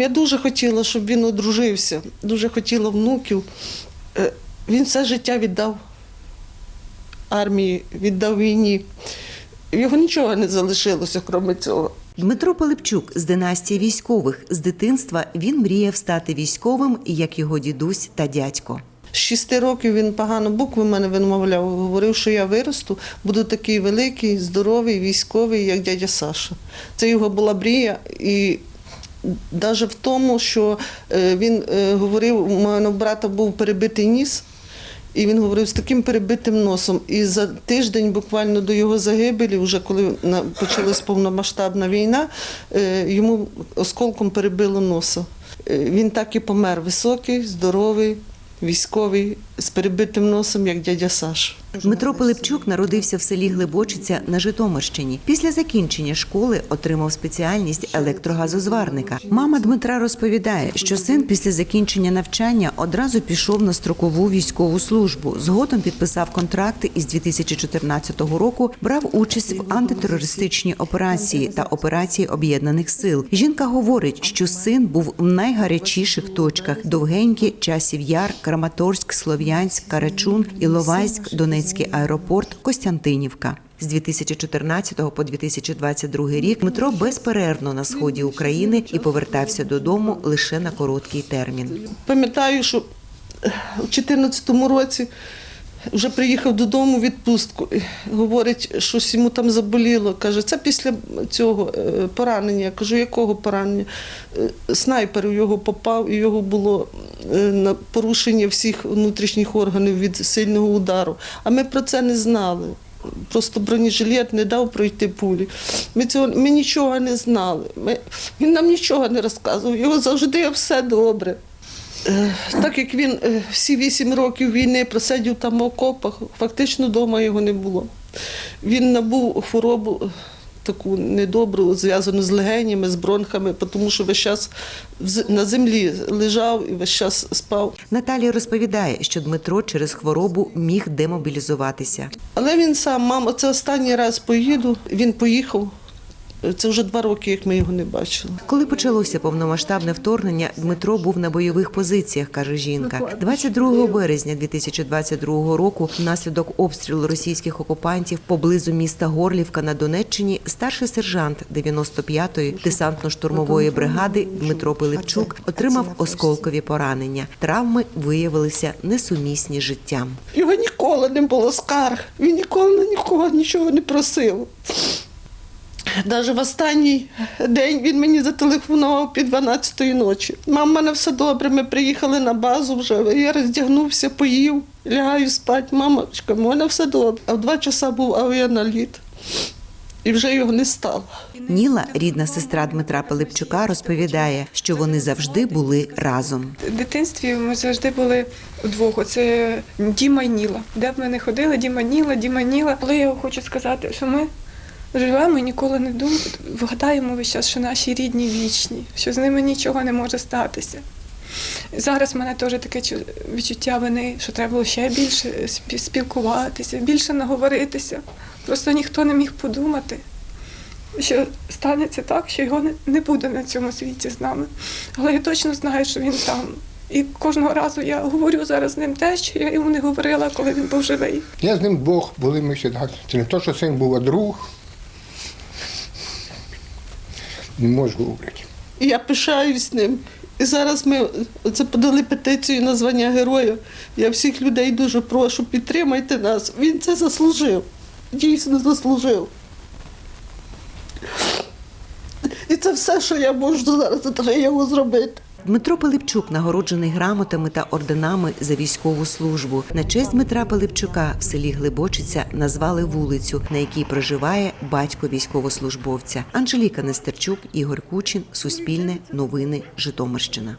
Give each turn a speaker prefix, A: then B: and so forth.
A: Я дуже хотіла, щоб він одружився, дуже хотіла внуків. Е, Він все життя віддав армії, віддав війні. Його нічого не залишилося, крім цього.
B: Дмитро Пилипчук з династії військових. З дитинства він мріяв стати військовим, як його дідусь та дядько.
A: З шести років він погано букви мене вимовляв. Говорив, що я виросту, буду такий великий, здоровий, військовий, як дядя Саша. Це його була мрія. І навіть в тому, що е, він е, говорив, у мене брата був перебитий ніс. І він говорив з таким перебитим носом. І за тиждень, буквально до його загибелі, вже коли почалась повномасштабна війна, е, йому осколком перебило носа. Він так і помер високий, здоровий, військовий, з перебитим носом, як дядя Саш.
B: Дмитро Пилипчук народився в селі Глибочиця на Житомирщині. Після закінчення школи отримав спеціальність електрогазозварника. Мама Дмитра розповідає, що син після закінчення навчання одразу пішов на строкову військову службу. Згодом підписав контракти і з 2014 року брав участь в антитерористичній операції та операції об'єднаних сил. Жінка говорить, що син був в найгарячіших точках: Довгенькі, Часів Яр, Краматорськ, Слов'янськ, Карачун, Іловайськ, Донецький аеропорт, Костянтинівка. З 2014 по 2022 рік Дмитро безперервно на сході України і повертався додому лише на короткий термін.
A: Пам'ятаю, що у 2014 році вже приїхав додому відпустку. Говорить, щось йому там заболіло. Каже, це після цього е, поранення. Я кажу, якого поранення? Е, Снайпер у його попав, і його було е, на порушення всіх внутрішніх органів від сильного удару. А ми про це не знали. Просто бронежилет не дав пройти пулі. Ми цього ми нічого не знали. Ми, він нам нічого не розказував. Його завжди все добре. Е, Так як він е, всі вісім років війни просидів там в окопах, фактично вдома його не було. Він набув хворобу е, таку недобру, зв'язану з легенями, з бронхами, тому що весь час на землі лежав і весь час спав.
B: Наталія розповідає, що Дмитро через хворобу міг демобілізуватися.
A: Але він сам, мамо, це останній раз поїду. Він поїхав. Це вже два роки, як ми його не бачили.
B: Коли почалося повномасштабне вторгнення, Дмитро був на бойових позиціях, каже жінка. 22 березня 2022 року, внаслідок обстрілу російських окупантів поблизу міста Горлівка на Донеччині, старший сержант 95-ї десантно-штурмової бригади Дмитро Пилипчук отримав осколкові поранення. Травми виявилися несумісні з життям.
A: Його ніколи не було скарг. Він ніколи на нікого нічого не просив. Навіть в останній день він мені зателефонував під 12-ї ночі. Мам, в мене все добре, ми приїхали на базу вже. Я роздягнувся, поїв, лягаю спати. Мамочка, в мене все добре. А в два часа був авіаналіт. І вже його не стало.
B: Ніла, рідна сестра Дмитра Пилипчука, розповідає, що вони завжди були разом.
C: В дитинстві ми завжди були вдвох. Це Діма і Ніла. Де б ми не ходили, Діма Ніла, Діма Ніла. Але я хочу сказати, що ми живемо і ніколи не думаємо, вгадаємо весь час, що наші рідні вічні, що з ними нічого не може статися. Зараз в мене теж таке чу- відчуття вини, що треба було ще більше спілкуватися, більше наговоритися. Просто ніхто не міг подумати, що станеться так, що його не, буде на цьому світі з нами. Але я точно знаю, що він там. І кожного разу я говорю зараз з ним те, що я йому не говорила, коли він був живий.
D: Я з ним Бог, були ми завжди. Це не то, що син був, а друг. Не можу говорити.
A: Я пишаюсь ним. І зараз ми це подали петицію на звання героя. Я всіх людей дуже прошу, підтримайте нас. Він це заслужив. Дійсно заслужив. І це все, що я можу зараз для його зробити.
B: Дмитро Пилипчук нагороджений грамотами та орденами за військову службу. На честь Дмитра Пилипчука в селі Глибочиця назвали вулицю, на якій проживає батько військовослужбовця. Анжеліка Нестерчук, Ігор Кучин, Суспільне, Новини, Житомирщина.